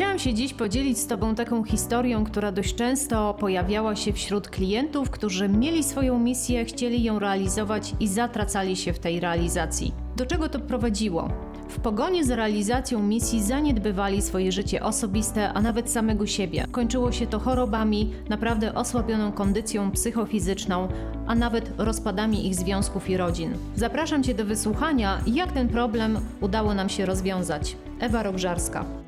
Chciałam się dziś podzielić z Tobą taką historią, która dość często pojawiała się wśród klientów, którzy mieli swoją misję, chcieli ją realizować i zatracali się w tej realizacji. Do czego to prowadziło? W pogoni za realizacją misji zaniedbywali swoje życie osobiste, a nawet samego siebie. Kończyło się to chorobami, naprawdę osłabioną kondycją psychofizyczną, a nawet rozpadami ich związków i rodzin. Zapraszam Cię do wysłuchania, jak ten problem udało nam się rozwiązać. Ewa Rogżarska.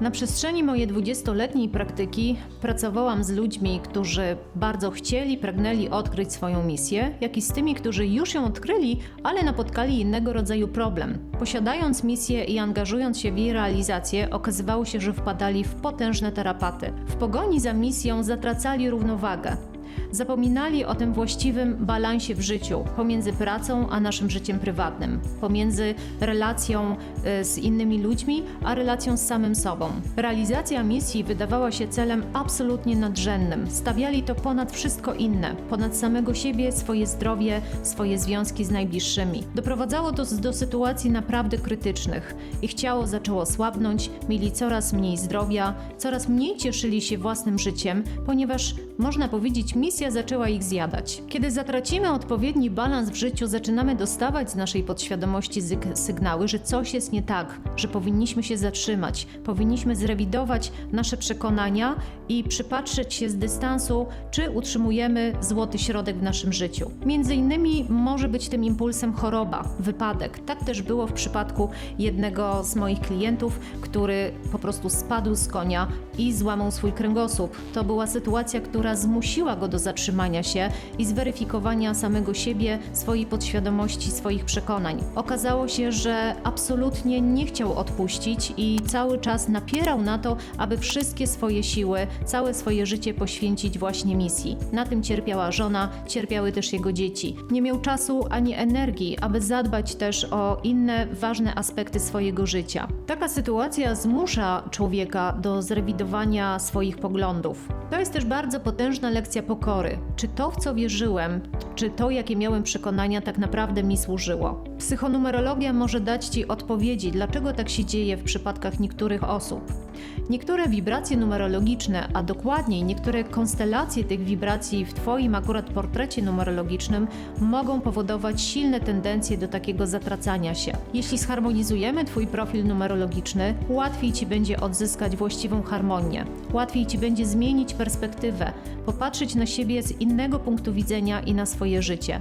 Na przestrzeni mojej 20-letniej praktyki pracowałam z ludźmi, którzy bardzo chcieli, pragnęli odkryć swoją misję, jak i z tymi, którzy już ją odkryli, ale napotkali innego rodzaju problem. Posiadając misję i angażując się w jej realizację, okazywało się, że wpadali w potężne tarapaty. W pogoni za misją zatracali równowagę. Zapominali o tym właściwym balansie w życiu pomiędzy pracą a naszym życiem prywatnym, pomiędzy relacją y, z innymi ludźmi a relacją z samym sobą. Realizacja misji wydawała się celem absolutnie nadrzędnym. Stawiali to ponad wszystko inne, ponad samego siebie, swoje zdrowie, swoje związki z najbliższymi. Doprowadzało to do sytuacji naprawdę krytycznych. Ich ciało zaczęło słabnąć, mieli coraz mniej zdrowia, coraz mniej cieszyli się własnym życiem, ponieważ można powiedzieć, misja zaczęła ich zjadać. Kiedy zatracimy odpowiedni balans w życiu, zaczynamy dostawać z naszej podświadomości sygnały, że coś jest nie tak, że powinniśmy się zatrzymać, powinniśmy zrewidować nasze przekonania i przypatrzeć się z dystansu, czy utrzymujemy złoty środek w naszym życiu. Między innymi może być tym impulsem choroba, wypadek. Tak też było w przypadku jednego z moich klientów, który po prostu spadł z konia i złamał swój kręgosłup. To była sytuacja, która zmusiła go do zatrzymania się i zweryfikowania samego siebie, swojej podświadomości, swoich przekonań. Okazało się, że absolutnie nie chciał odpuścić i cały czas napierał na to, aby wszystkie swoje siły, całe swoje życie poświęcić właśnie misji. Na tym cierpiała żona, cierpiały też jego dzieci. Nie miał czasu ani energii, aby zadbać też o inne ważne aspekty swojego życia. Taka sytuacja zmusza człowieka do zrewidowania swoich poglądów. To jest też bardzo potężna lekcja pokory. Czy to, w co wierzyłem, czy to, jakie miałem przekonania, tak naprawdę mi służyło? Psychonumerologia może dać Ci odpowiedzi, dlaczego tak się dzieje w przypadkach niektórych osób. Niektóre wibracje numerologiczne, a dokładniej niektóre konstelacje tych wibracji w Twoim akurat portrecie numerologicznym mogą powodować silne tendencje do takiego zatracania się. Jeśli zharmonizujemy Twój profil numerologiczny, łatwiej Ci będzie odzyskać właściwą harmonię, łatwiej Ci będzie zmienić perspektywę, popatrzeć na siebie z innego punktu widzenia i na swoje życie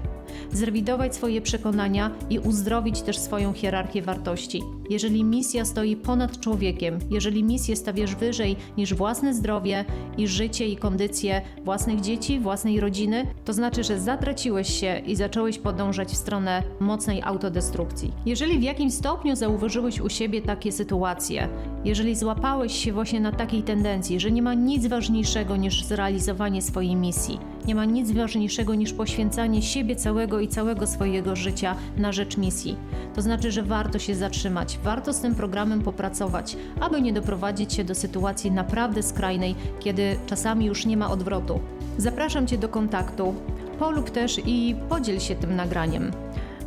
zrewidować swoje przekonania i uzdrowić też swoją hierarchię wartości. Jeżeli misja stoi ponad człowiekiem, jeżeli misję stawiasz wyżej niż własne zdrowie i życie i kondycję własnych dzieci, własnej rodziny, to znaczy, że zatraciłeś się i zacząłeś podążać w stronę mocnej autodestrukcji. Jeżeli w jakimś stopniu zauważyłeś u siebie takie sytuacje, jeżeli złapałeś się właśnie na takiej tendencji, że nie ma nic ważniejszego niż zrealizowanie swojej misji, nie ma nic ważniejszego niż poświęcanie siebie całego i całego swojego życia na rzecz misji. To znaczy, że warto się zatrzymać, warto z tym programem popracować, aby nie doprowadzić się do sytuacji naprawdę skrajnej, kiedy czasami już nie ma odwrotu. Zapraszam Cię do kontaktu, polub też i podziel się tym nagraniem.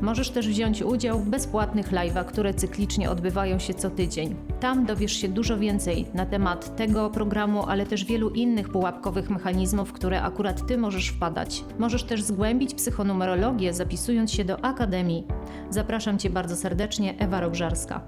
Możesz też wziąć udział w bezpłatnych live'ach, które cyklicznie odbywają się co tydzień. Tam dowiesz się dużo więcej na temat tego programu, ale też wielu innych pułapkowych mechanizmów, w które akurat Ty możesz wpadać. Możesz też zgłębić psychonumerologię, zapisując się do Akademii. Zapraszam Cię bardzo serdecznie, Ewa Rogżarska.